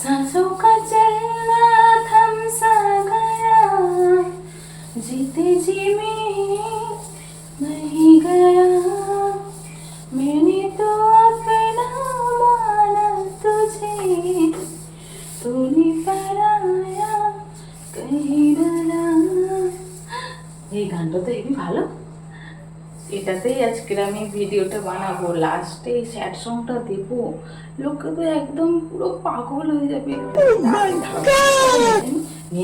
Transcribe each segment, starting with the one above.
सांसों का चलना थम सा गया जीते जी में नहीं गया मैंने तो अपना माना तुझे तूने पराया कहीं डरा এই গানটা তো হেবি ভালো এটাতেই আজকের আমি ভিডিওটা বানাবো। লাস্টে এই স্যাড সংটা দেবো। লোকে তো একদম পুরো পাগল হয়ে যাবে।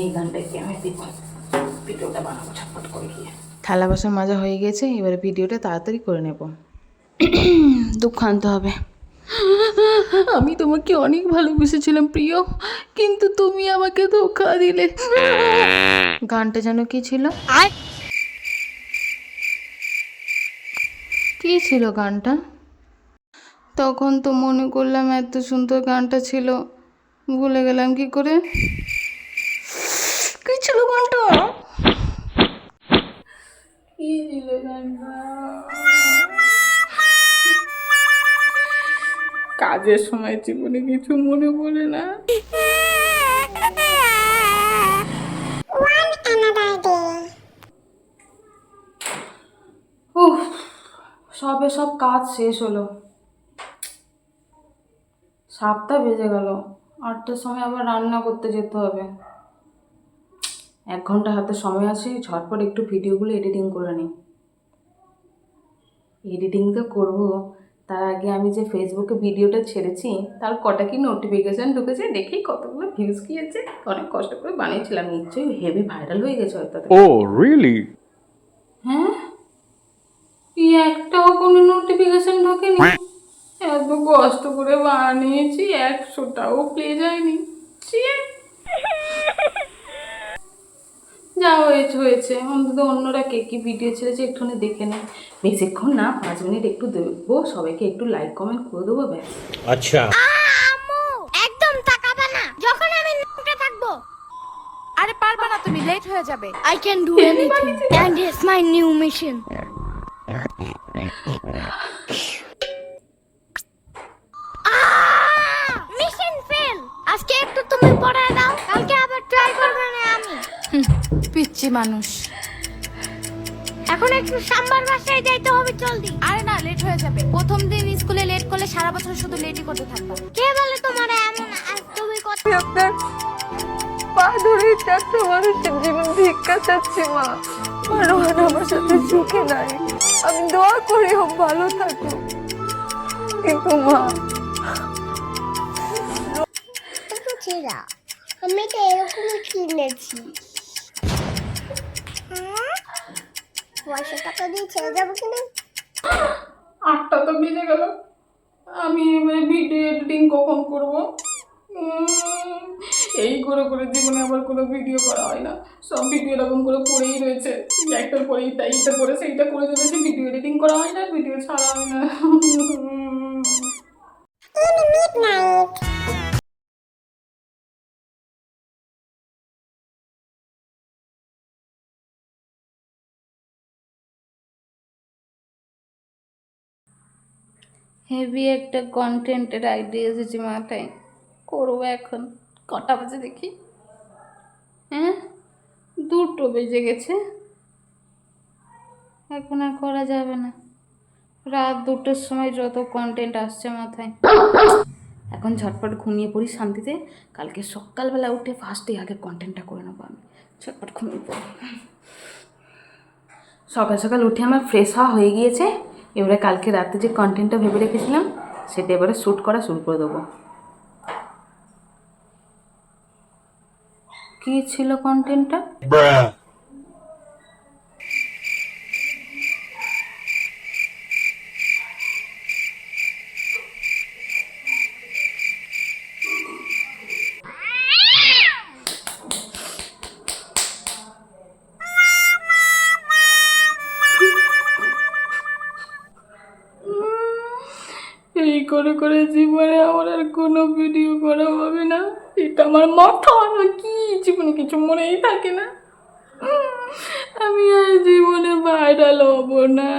এই গানটাকে আমি দেবো। ভিডিওটা বানাবো ছটফট করে গিয়ে। থালা বাসন মাজা হয়ে গেছে এবারে ভিডিওটা তাড়াতাড়ি করে নেব। দুঃখান্ত হবে। আমি তোমাকে অনেক ভালোবেসেছিলাম প্রিয়। কিন্তু তুমি আমাকে ধোকা দিলে। গানটা যেন কি ছিল? কি ছিল গানটা? তখন তো মনে করলাম এত সুন্দর গানটা ছিল। ভুলে গেলাম কি করে? কি ছিল গানটা? কি ছিল গানটা? কাজের সময় জীবনে কিছু মনে পড়ে না। উফ। সবে সব কাজ শেষ হলো। সাতটা বেজে গেল। আটটার সময় আবার রান্না করতে যেতে হবে। এক ঘণ্টা হাতে সময় আছে ঝটপট একটু ভিডিওগুলো এডিটিং করে নিই। এডিটিং তো করব। তার আগে আমি যে ফেসবুকে ভিডিওটা ছেড়েছি তার কটা কি নোটিফিকেশান ঢুকেছে দেখি কতগুলো ভিউজ গিয়েছে অনেক কষ্ট করে বানিয়েছিলাম নিশ্চয়ই হেভি ভাইরাল হয়ে গেছে হয়তো। Oh, really? হ্যাঁ এই একটাও কোনো নোটিফিকেশন ঢোকেনি এত কষ্ট করে বানিয়েছি একশোটাও প্লে যায়নি। যা হয়েছে হয়েছে। অন্তত অন্যরা কে কি ভিডিও ছেড়েছে একটুখানি দেখে নেই বেশিক্ষণ না পাঁচ মিনিট একটু দেখব। সবাইকে একটু লাইক কমেন্ট করে দেবো ব্যাস. আম্মু! একদম তাকাবে না। যখন আমি থাকব। আরে পারবে না তুমি লেট হয়ে যাবে। I can do anything. and it's my new mission. Mission একটু পড়ায় দাও কালকে আবার ট্রাই করবে না আমি। পিচ্ছি মানুষ। এখন একটু সাম্বার বাসায় যাইতে হবে জলদি। আরে না লেট হয়ে যাবে। প্রথম দিন স্কুলে লেট করলে সারা বছর শুধু লেটই করতে থাকবা। কে বলে তোমার এমন? আজ তুমি কত আপনার পা ধরে চারটা মানুষের জীবন ভিক্ষা চাচ্ছি মা। মা আমার সাথে সুখে নাই। আমি দোয়া করি হোক ভালো থাকো কিন্তু মা চেরা আমি তো এরকমই কিনেছি। পয়সা টাকা দিয়ে ছেড়ে যাব কিনা আটটা তো বেজে গেল। আমি এবারে ভিডিও এডিটিং কখন করব? এই করে করে জীবনে আবার কোনো ভিডিও করা হয় না। সব ভিডিও এরকম করে পড়েই রয়েছে। একটার পরে এইটা এইটা করে সেইটা করে চলেছে ভিডিও এডিটিং করা হয় না ভিডিও ছাড়া হয় না। হেভি একটা কন্টেন্টের আইডিয়া এসেছে মাথায়। করব এখন। কটা বাজে দেখি? হ্যাঁ? দুটো বেজে গেছে। এখন আর করা যাবে না। রাত দুটোর সময় যত কন্টেন্ট আসছে মাথায়। এখন ঝটপট ঘুমিয়ে পড়ি শান্তিতে। কালকে সকালবেলা উঠে ফার্স্টে আগে কন্টেন্টটা করে নেব আমি। ঝটপট ঘুমিয়ে পড়ি। সকাল সকাল উঠে আমার ফ্রেশ হওয়া হয়ে গিয়েছে। এবারে কালকে রাতে যে কন্টেন্টটা ভেবে রেখেছিলাম, সেটা এবারে শ্যুট করা শুরু করে দেবো। কী ছিল কন্টেন্টটা করে করে জীবনে আমার আর কোনো ভিডিও করা হবে না। এটা আমার মাথা কি? জীবনে কিছু মনেই থাকে না। আমি আর জীবনে ভাইরাল হব না।